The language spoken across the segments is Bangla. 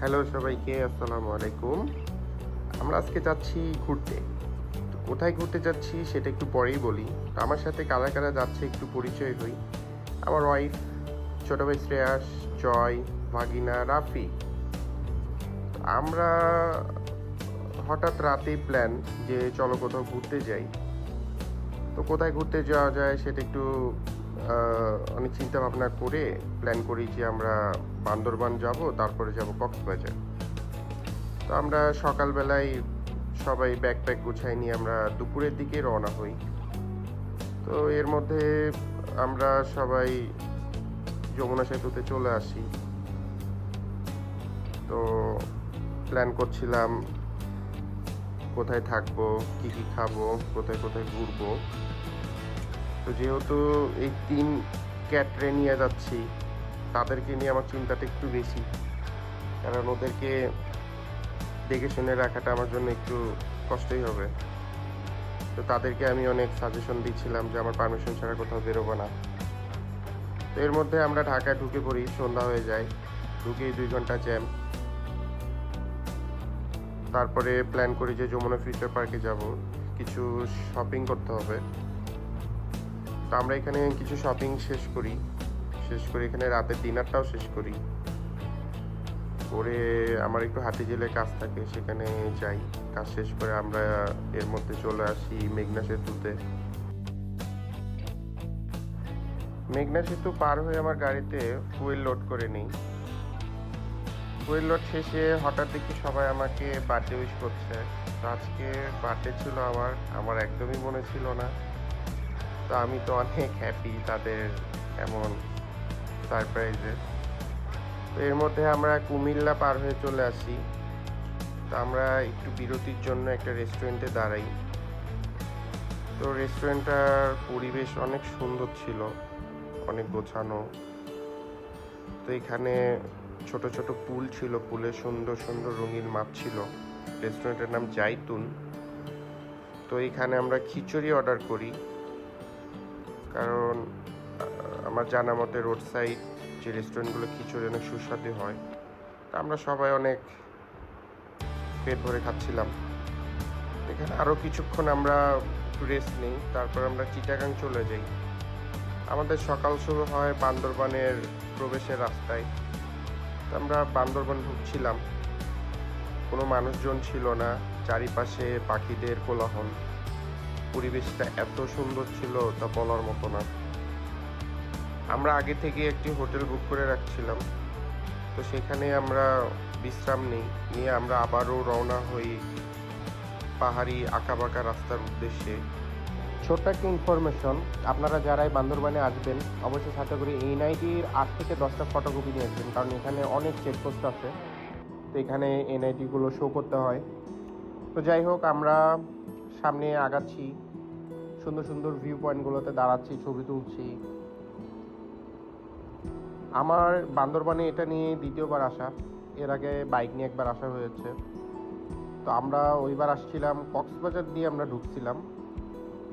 হ্যালো সবাইকে, আসসালামু আলাইকুম। আমরা আজকে যাচ্ছি ঘুরতে। তো কোথায় ঘুরতে যাচ্ছি সেটা একটু পরেই বলি। আমার সাথে কারা কারা যাচ্ছে একটু পরিচয় হই। আমার ওয়াইফ ছোট ভাই শ্রেয়াস, জয়, ভাগিনা, রাফি। আমরা হঠাৎ রাতেই প্ল্যান যে চলো কোথাও ঘুরতে যাই। তো কোথায় ঘুরতে যাওয়া যায় সেটা একটু অনেক চিন্তা ভাবনা করে প্ল্যান করি যে আমরা বান্দরবান যাব, তারপরে যাব কক্সবাজার। তো আমরা সকালবেলায় সবাই ব্যাগ প্যাক গুছাই নিয়ে আমরা দুপুরের দিকে রওনা হই। তো এর মধ্যে আমরা সবাই যমুনা সেতুতে চলে আসি। তো প্ল্যান করছিলাম কোথায় থাকব, কি কি খাব, কোথায় কোথায় ঘুরবো। তো যেহেতু এই তিন ক্যাটরে নিয়ে যাচ্ছি, তাদেরকে নিয়ে আমার চিন্তাটা একটু বেশি। কারণ ওদেরকে দেখে শুনে রাখাটা আমার জন্য একটু কষ্টই হবে। তো তাদেরকে আমি অনেক সাজেশন দিচ্ছিলাম যে আমার পারমিশন ছাড়া কোথাও বেরোবো না। তো এর মধ্যে আমরা ঢাকায় ঢুকে পড়ি, সন্ধ্যা হয়ে যায়। ঢুকেই দুই ঘণ্টা জ্যাম তারপরে প্ল্যান করি যে যমুনা ফিউচার পার্কে যাব। কিছু শপিং করতে হবে। তো আমরা এখানে কিছু শপিং শেষ করি। শেষ করে এখানে রাতের ডিনারটাও শেষ করি। করে আমার একটু হাতি জেলে কাজ থাকে, সেখানে যাই। কাজ শেষ করে আমরা এর মধ্যে চলে আসি মেঘনা সেতুতে। মেঘনা সেতু পার হয়ে আমার গাড়িতে ফুয়েল লোড করে নিই। ফুয়েল লোড শেষে হঠাৎ দেখি সবাই আমাকে বার্থডে উইশ করছে। আজকে বার্থডে ছিল আমার আমার একদমই মনে ছিল না। তো আমি তো অনেক হ্যাপি তাদের এমন সারপ্রাইজে তো এর মধ্যে আমরা কুমিল্লা পার হয়ে চলে আসি। তো আমরা একটু বিরতির জন্য একটা রেস্টুরেন্টে দাঁড়াই। তো রেস্টুরেন্টটার পরিবেশ অনেক সুন্দর ছিল, অনেক গোছানো। তো এখানে ছোট ছোট পুল ছিল, পুলে সুন্দর সুন্দর রঙিন মাছ ছিল। রেস্টুরেন্টের নাম জাইতুন। তো এখানে আমরা খিচুড়ি অর্ডার করি। কারণ আমার জানা মতে রোড সাইড যে রেস্টুরেন্টগুলো খিচুড়ি অনেক সুস্বাদু হয়, তা আমরা সবাই অনেক পেট ভরে খাচ্ছিলাম। এখানে আরও কিছুক্ষণ আমরা রেস্ট নিই, তারপর আমরা চিটাগাং চলে যাই। আমাদের সকাল শুরু হয় বান্দরবানের প্রবেশের রাস্তায়। তো আমরা বান্দরবান ঢুকছিলাম। কোনো মানুষজন ছিল না, চারিপাশে পাখিদের কোলাহল। পরিবেশটা এত সুন্দর ছিল তা বলার মতো না। আমরা আগে থেকে একটি হোটেল বুক করে রাখছিলাম। তো সেখানে আমরা বিশ্রাম নিই। নিয়ে আমরা আবারও রওনা হই পাহাড়ি আঁকাবাঁকা রাস্তার উদ্দেশ্যে। ছোট্ট একটা ইনফরমেশন আপনারা যারাই বান্দরবানে আসবেন, অবশ্যই সাথে করে এই নাইটির আট থেকে দশটা ফটোকপি নিয়ে আসবেন, কারণ এখানে অনেক চেকপোস্ট আছে। তো এখানে এনআইটিগুলো শো করতে হয়। তো যাই হোক, আমরা সামনে আগাচ্ছি। সুন্দর সুন্দর ভিউ পয়েন্টগুলোতে দাঁড়াচ্ছি, ছবি তুলছি। আমার বান্দরবানে এটা নিয়ে দ্বিতীয়বার আসা। এর আগে বাইক নিয়ে একবার আসা হয়েছে। তো আমরা ওইবার আসছিলাম কক্সবাজার দিয়ে আমরা ঢুকছিলাম।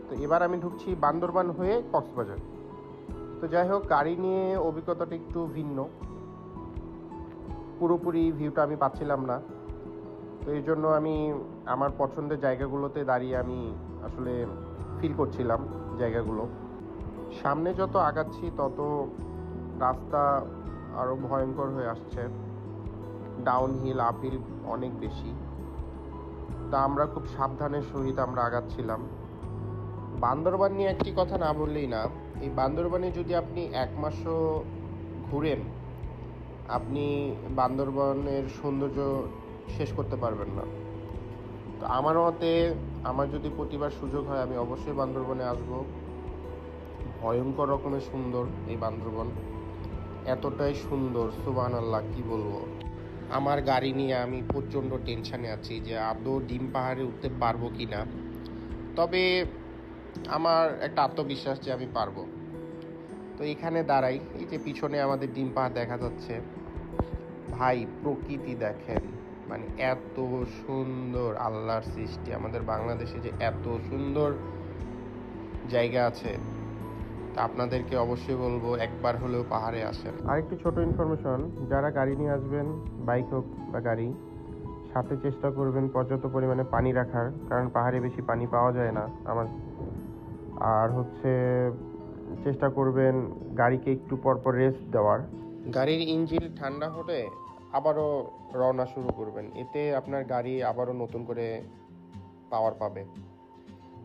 তো এবার আমি ঢুকছি বান্দরবান হয়ে কক্সবাজার। তো যাই হোক, গাড়ি নিয়ে অভিজ্ঞতাটা একটু ভিন্ন। পুরোপুরি ভিউটা আমি পাচ্ছিলাম না। তো এই জন্য আমি আমার পছন্দের জায়গাগুলোতে দাঁড়িয়ে আমি আসলে ফিল করছিলাম জায়গাগুলো। সামনে যত আগাচ্ছি, তত রাস্তা আরও ভয়ঙ্কর হয়ে আসছে। ডাউন হিল আপ হিল অনেক বেশি। তা আমরা খুব সাবধানের সহিত আমরা আগাচ্ছিলাম। বান্দরবান নিয়ে একটি কথা না বললেই না, এই বান্দরবানে যদি আপনি এক মাসও ঘুরেন, আপনি বান্দরবানের সৌন্দর্য শেষ করতে পারবেন না। তো আমার মতে, আমার যদি প্রতিবার সুযোগ হয়, আমি অবশ্যই বান্দরবনে আসব। ভয়ঙ্কর রকমের সুন্দর এই বান্দরবন। এতটাই সুন্দর সুবান আল্লাহ কি বলব? আমার গাড়ি নিয়ে আমি প্রচণ্ড টেনশানে আছি যে আদৌ ডিম পাহাড়ে উঠতে পারব কি না। তবে আমার একটা আত্মবিশ্বাস যে আমি পারব। তো এখানে দাঁড়াই, এই যে পিছনে আমাদের ডিম পাহাড় দেখা যাচ্ছে। ভাই, প্রকৃতি দেখেন। মানে এত সুন্দর আল্লাহর সৃষ্টি আমাদের বাংলাদেশে যে এত সুন্দর জায়গা আছে তা আপনাদেরকে অবশ্যই বলব একবার হলেও পাহাড়ে আসেন। আরেকটু ছোট ইনফরমেশন যারা গাড়ি নিয়ে আসবেন বাইক হোক বা গাড়ি সাথে চেষ্টা করবেন পর্যাপ্ত পরিমাণে পানি রাখার কারণ পাহাড়ে বেশি পানি পাওয়া যায় না আমার। আর হচ্ছে চেষ্টা করবেন গাড়িকে একটু পর পর রেস্ট দেওয়ার। গাড়ির ইঞ্জিন ঠান্ডা হলে আবারও রওনা শুরু করবেন। এতে আপনার গাড়ি আবারও নতুন করে পাওয়ার পাবে।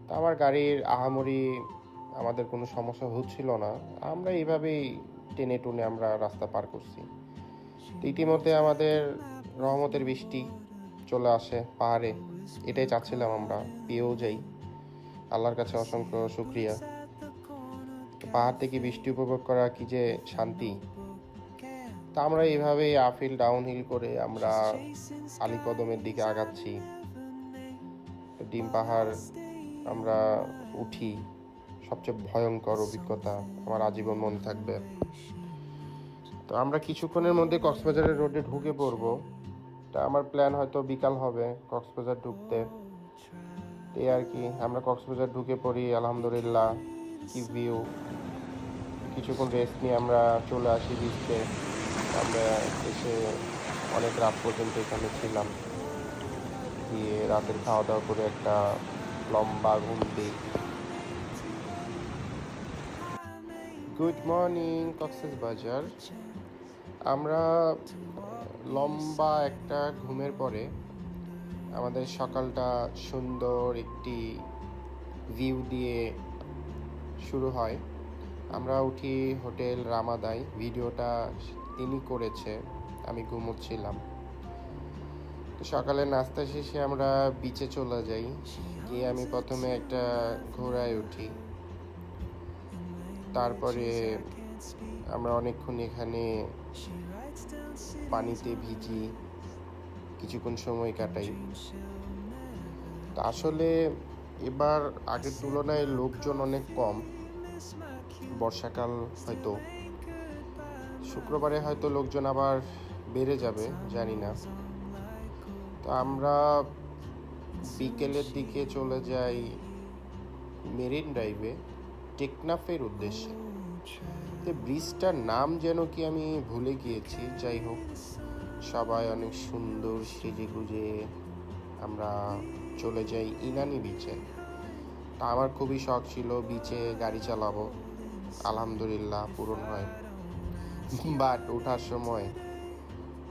তা আমার গাড়ির আহামরি আমাদের কোনো সমস্যা হচ্ছিল না। আমরা এইভাবেই টেনে টুনে আমরা রাস্তা পার করছি। ইতিমধ্যে আমাদের রহমতের বৃষ্টি চলে আসে পাহাড়ে। এটাই চাচ্ছিলাম আমরা, পেয়েও যাই। আল্লাহর কাছে অসংখ্য শুক্রিয়া। পাহাড় থেকে বৃষ্টি উপভোগ করা কি যে শান্তি। তা আমরা এইভাবেই আফিল ডাউন হিল করে আমরা আলিকদমের দিকে আগাচ্ছি। ডিম পাহাড় আমরা উঠি। সবচেয়ে ভয়ঙ্কর অভিজ্ঞতা, আমার আজীবন মনে থাকবে। তো আমরা কিছুক্ষণের মধ্যে কক্সবাজারের রোডে ঢুকে পড়ব। তা আমার প্ল্যান হয়তো বিকাল হবে কক্সবাজার ঢুকতে। এই আর কি, আমরা কক্সবাজার ঢুকে পড়ি, আলহামদুলিল্লাহ, কি ভিউ কিছুক্ষণ রেস্ট নিয়ে আমরা চলে আসি বিচতে আমরা এসে অনেক রাত পর্যন্ত এখানে ছিলাম। গিয়ে রাতের খাওয়া দাওয়া করে একটা লম্বা ঘুম দিই। গুড মর্নিং কক্সেস বাজার আমরা লম্বা একটা ঘুমের পরে আমাদের সকালটা সুন্দর একটি ভিউ দিয়ে শুরু হয়। আমরা উঠি হোটেল রামাদাই। ভিডিওটা তিনি করেছে, আমি ঘুমোচ্ছিলাম। তো সকালে নাস্তা শেষে আমরা বিচে চলে যাই। গিয়ে আমি প্রথমে একটা ঘোড়ায় উঠি। তারপরে আমরা অনেকক্ষণ এখানে পানিতে ভিজি, কিছুক্ষণ সময় কাটাই। তা আসলে এবার আগের তুলনায় লোকজন অনেক কম। বর্ষাকাল হয়তো, শুক্রবারে হয়তো লোকজন আবার বেড়ে যাবে, জানি না। তো আমরা বিকেলের দিকে চলে যাই মেরিন ড্রাইভে, টেকনাফের উদ্দেশ্যে। তো ব্রিজটার নাম যেন কি আমি ভুলে গিয়েছি, যাই হোক, সবাই অনেক সুন্দর সেজে গুজে আমরা চলে যাই ইনানি বিচে তা আমার খুবই শখ ছিল বিচে গাড়ি চালাবো। আলহামদুলিল্লাহ, পূরণ হয়। বাট ওঠার সময়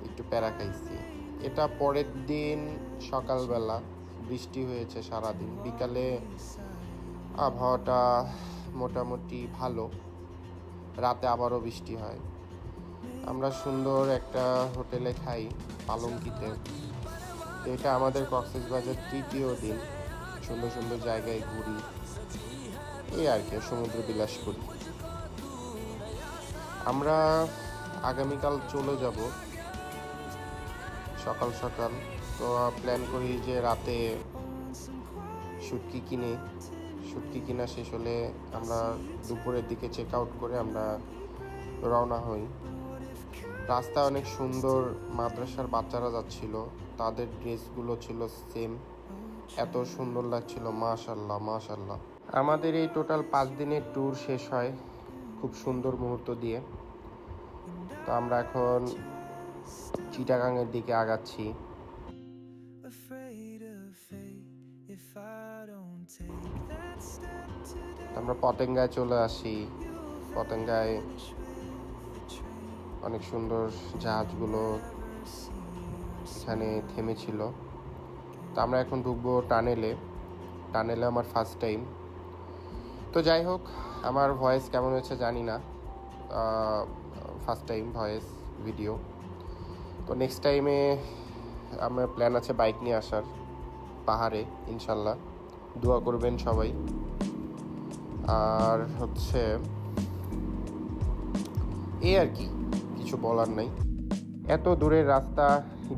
একটু প্যারা খাইছি। এটা পরের দিন সকালবেলা বৃষ্টি হয়েছে সারাদিন। বিকালে আবহাওয়াটা মোটামুটি ভালো। রাতে আবারও বৃষ্টি হয়। আমরা সুন্দর একটা হোটেলে খাই পালঙ্কিতে। এটা আমাদের কক্সেস বাজার তৃতীয় দিন। সুন্দর সুন্দর জায়গায় ঘুরি। এই আর কি, সমুদ্র বিলাস করি। আমরা আগামীকাল চলে যাব। সকাল সকাল। তো প্ল্যান করি যে রাতে শুটকি কিনে। শুটকি কিনা শেষ হলে আমরা দুপুরের দিকে চেক আউট করে আমরা রওনা হই। রাস্তা অনেক সুন্দর মাদ্রাসার বাচ্চারা যাচ্ছিল। তাদের ড্রেসগুলো ছিল সেম এত সুন্দর লাগছিল, মাশাল্লাহ মাশাল্লাহ। আমাদের এই টোটাল পাঁচ দিনের ট্যুর শেষ হয়। খুব সুন্দর মুহূর্ত দিয়ে। তো আমরা এখন চিটাগাংয়ের দিকে আগাচ্ছি. আমরা পতেঙ্গায় চলে আসি। পতেঙ্গায় অনেক সুন্দর জাহাজগুলো এখানে থেমেছিল। তো আমরা এখন ঢুকবো টানেলে। টানেলে আমার ফার্স্ট টাইম তো যাই হোক, আমার ভয়েস কেমন হয়েছে জানি না। ফার্স্ট টাইম ভয়েস ভিডিও তো নেক্সট টাইমে আমার প্ল্যান আছে বাইক নিয়ে আসার, পাহাড়ে, ইনশাল্লাহ। দোয়া করবেন সবাই। আর হচ্ছে এই আর কি, কিছু বলার নাই। এত দূরের রাস্তা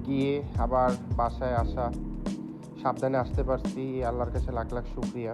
গিয়ে আবার বাসায় আসা, সাবধানে আসতে পারছি। আল্লাহর কাছে লাখ লাখ শুক্রিয়া।